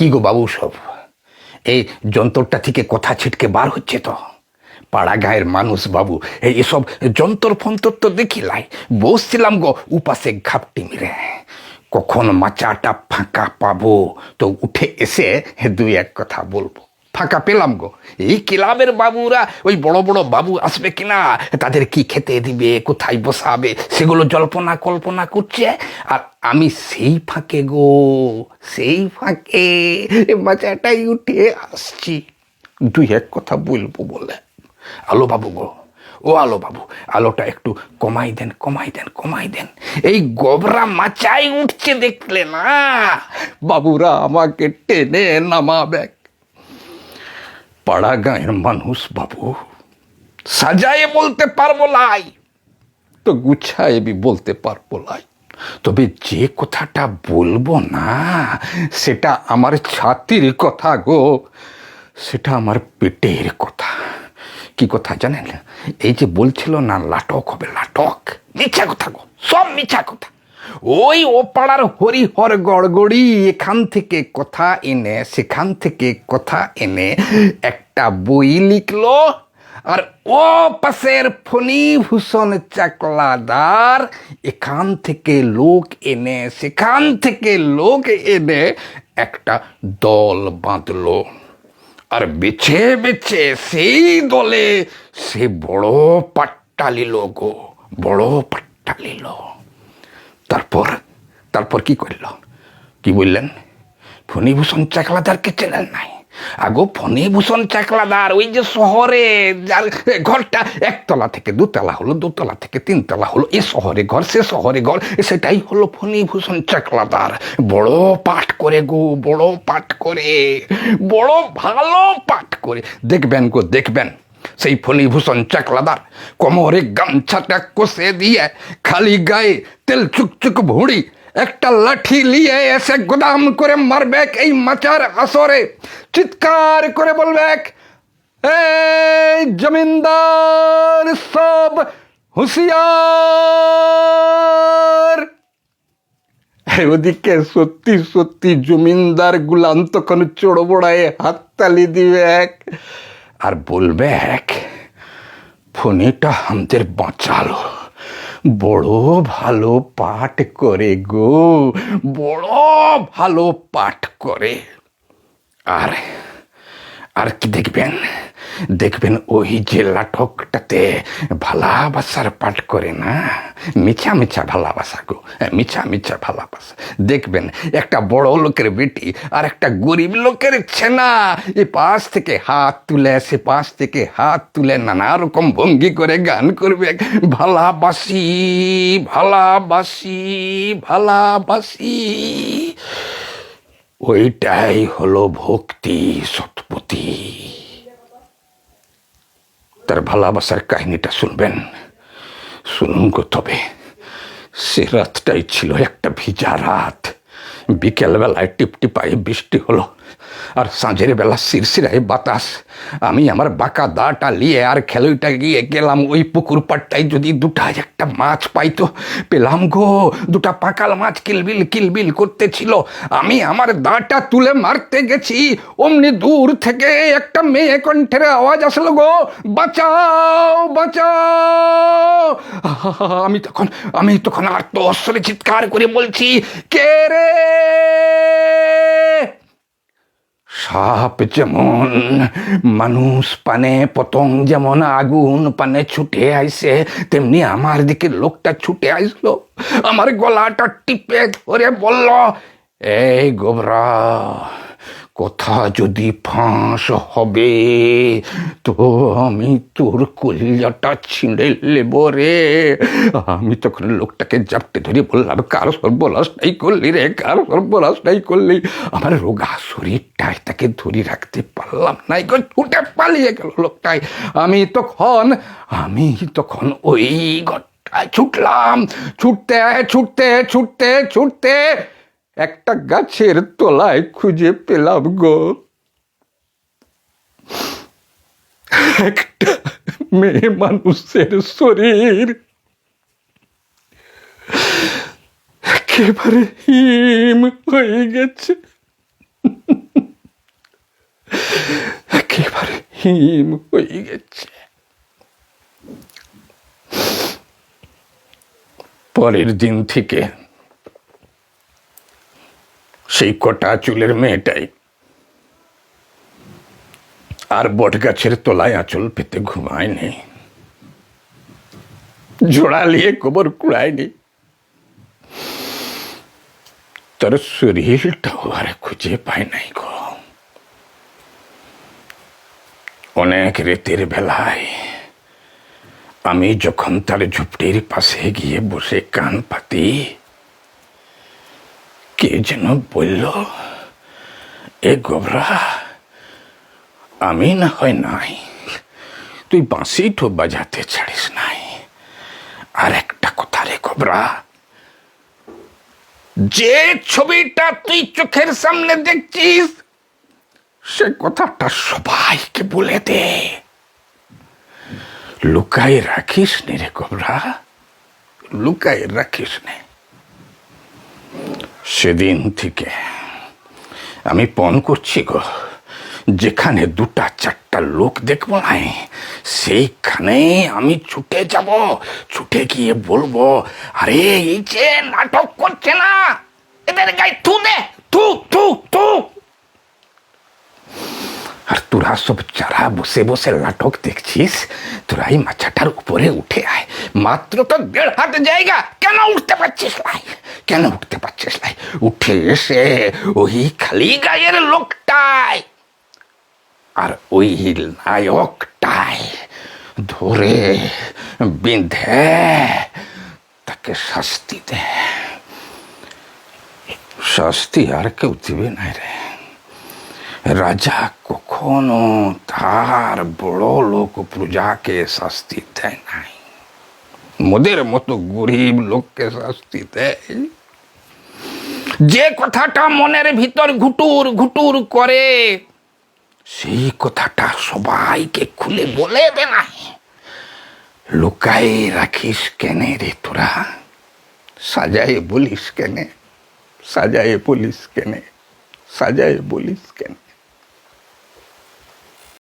কি গো বাবু সব? এই যন্ত্রটা থেকে কথা ছিটকে বার হচ্ছে তো। পাড়া গায়ের মানুষ বাবু, এই এসব যন্তর ফন্তর তো দেখি দেখিলাই। বসছিলাম গো উপাসে ঘাপটি মেরে। কখন মাচাটা ফাঁকা পাবো? তো উঠে এসে দুই এক কথা বলব। ফাঁকা পেলাম গো। এই ক্লাবের বাবুরা, ওই বড় বড় বাবু আসবে কিনা, তাদের কি খেতে দিবে, কোথায় বসাবে, সেগুলো জল্পনা কল্পনা করছে। আর আমি সেই ফাঁকে গো, সেই ফাঁকে বাচ্চাটাই উঠে আসছি। দুই এক কথা বলব বলে। আলো বাবু গো, ও আলো বাবু, আলোটা একটু কমাই দেন কমাই দেন কমাই দেন। এই গবরা মাচাই উঠছে দেখলে না। বাবুরা আমাকে টেনে নামাবে পাড়া গাঁয়ের মানুষ বাবু। সাজায়ে বলতে পারব লাই। তো গুছায় বলতে পারব লাই। তবে যে কথাটা বলব না, সেটা আমার ছাতির কথা গো। সেটা আমার পেটের কথা। কি কথা জানেন? এই যে বলছিল না, লাটক হবে, লাটক। মিথ্যা কথা গো, সব মিথ্যা কথা। ওই ও পাড়ার হরিহর গড়গড়ি, এখান থেকে কথা এনে, সেখান থেকে কথা এনে একটা বই লিখলো, আর ও পাশের ফণিভূষণ চাকলাদার, এখান থেকে লোক এনে, সেখান থেকে লোক এনে একটা দল বাঁধলো। আর বেছে বেছে সেই দলে সে বড় পাট্টা লিল গো, বড় পাট্টা লিল তারপর তারপর কি করল? কি বললেন? ফণিভূষণ চাকলাদারকে চেনেন নাই। আগো ফণিভূষণ চাকলাদার, ওই যে শহরে, যার ঘরটা একতলা থেকে দুতলা হলো, দুতলা থেকে তিনতলা হলো, এ শহরে ঘর, সে শহরে ঘর সেটাই হলো ফণিভূষণ চাকলাদার। বড় পাঠ করে গো, বড় পাঠ করে, বড় ভালো পাঠ করে। দেখবেন গো, দেখবেন। সেই ফণিভূষণ চাকলাদার কোমরে গামছাটা কষে দিয়ে খালি গায়ে তেল চুকচুক ভুঁড়ি, একটা লাঠি নিয়ে এসে গোদাম করে মারবে এই মাচার আসরে। চিৎকার করে বলবে, এই জমিনদার সব হুঁশিয়ার! ওদিকে সত্যি সত্যি জমিনদার গুলাম তখন চড়বড়ায় হাততালি দিবে এক আর বলবে, এক, ফোনেটা আমাদের বাঁচালো। বড় ভালো পাঠ করে গো, বড় ভালো পাঠ করে। আর আর কি দেখবেন? দেখবেন ওই যে লাঠকটাতে ভালোবাসার পাঠ করে না? মিছা মিছা ভালোবাসা গো, মিছা মিছা ভালোবাসা। দেখবেন একটা বড় লোকের বেটি আর একটা গরিব লোকের ছেনা এ পাশ থেকে হাত তুলে, সে পাশ থেকে হাত তুলে নানা রকম ভঙ্গি করে গান করবে। ভালাবাসি ভালাবাসি ভালাবাসি। ওইটাই হলো ভক্তি সৎপতি তার ভালোবাসার কাহিনীটা শুনবেন। শুনুন গো তবে সে রাতটাই ছিল একটা ভিজা রাত। বিকেলবেলায় টিপটিপায়ে বৃষ্টি হলো। আর সাঁঝের বেলা শিরশিরায় বাতাস। আমি আমার বাঁকা দাটা নিয়ে আর খেলইটা গিয়ে গেলাম। ওই পুকুর পাড়টায় যদি দুটা একটা মাছ পাইতো, পেলাম গো। দুটা পাকাল মাছ কিলবিল কিলবিল করতেছিল। আমি আমার দাটা তুলে মারতে গেছি। অমনি দূর থেকে একটা মেয়ে কণ্ঠের আওয়াজ আসলো গো। বাঁচাও বাঁচাও। আমি তখন আমি তখন আর তো অস্বরে চিৎকার করে বলছি, কে রে? সাপ যেমন, মানুষ পানে পতং যেমন আগুন পানে ছুটে আইসে, তেমনি আমার দিকে লোকটা ছুটে আইসলো। আমার গলাটা টিপে ধরে বলল এই গোবরা, কথা যদি ফাঁস হবে? তো আমি তোর কলিজাটা ছিঁড়ে নেব রে। আমি তখন লোকটাকে জাপটে ধরে বললাম, কার সর্বনাশ নাই করলি রে, কার সর্বনাশ নাই করলি? আমার রোগা শরীরটাই তাকে ধরে রাখতে পারলাম নাই গো ছুটে পালিয়ে গেল লোকটাই আমি তখন আমি তখন ওই ঘরটায় ছুটলাম। ছুটতে ছুটতে ছুটতে ছুটতে একটা গাছের তলায় খুঁজে পেলাম গো। একটা মেয়ে মানুষের শরীর। একেবারে হিম হয়ে গেছে। একেবারে হিম হয়ে গেছে। পরের দিন থেকে সেই কটা চুলের মেয়েটাই। আর বট গাছের তলায় আঁচল পেতে ঘুমায়নি। জোড়া নিয়ে কবর কুড়ায়নি। তার শরীরটাও আর খুঁজে পায় নাই গো। অনেক রেতের বেলায় আমি যখন তার ঝুপড়ির পাশে গিয়ে বসে কান পাতি কে যেন বলল, এ গোবরা, আমি না হয় নাই। তুই বাঁশি তো বাজাতে ছাড়িস নাই। আর একটা কথা রে গোবরা, যে ছবিটা তুই চোখের সামনে দেখছিস, সে কথাটা সবাইকে বলে দে। লুকায় রাখিস নে রে গোবরা, লুকায় রাখিস নে। সেদিন থেকে আমি পণ করছি গো। যেখানে দুটা চারটা লোক দেখব নাই, সেইখানে আমি ছুটে যাব। ছুটে গিয়ে বলব, আরে, এই যে নাটক করছে না, এদের গায়ে তু দে তু তু তু আর তোরা সব যারা বসে বসে নাটক দেখছিস তোরা এই মাচাটার উপরে উঠে আয়। মাত্র তো দেড় হাত জায়গা কেন উঠতে পারছিস লাই কেন উঠতে পারছিস লাই উঠে এসে ওই খালি গায়ের লোকটাই আর ওই নায়কটাই ধরে বিঁধে তাকে শাস্তি দে শাস্তি আর কেউ দিবে না রে রাজা কখনো তার বড় লোক প্রজাকে শাস্তি দেয় নাই মোদের মতো গরিব লোককে শাস্তি দেয়। যে কথাটা মনের ভিতর ঘুটুর ঘুটুর করে, সেই কথাটা সবাইকে খুলে বলে দে নাই লুকাই রাখিস কেনে রে তোরা? সাজায়ে বলিস কেনে? সাজায়ে বলিস কেনে? সাজায়ে বলিস কেনে?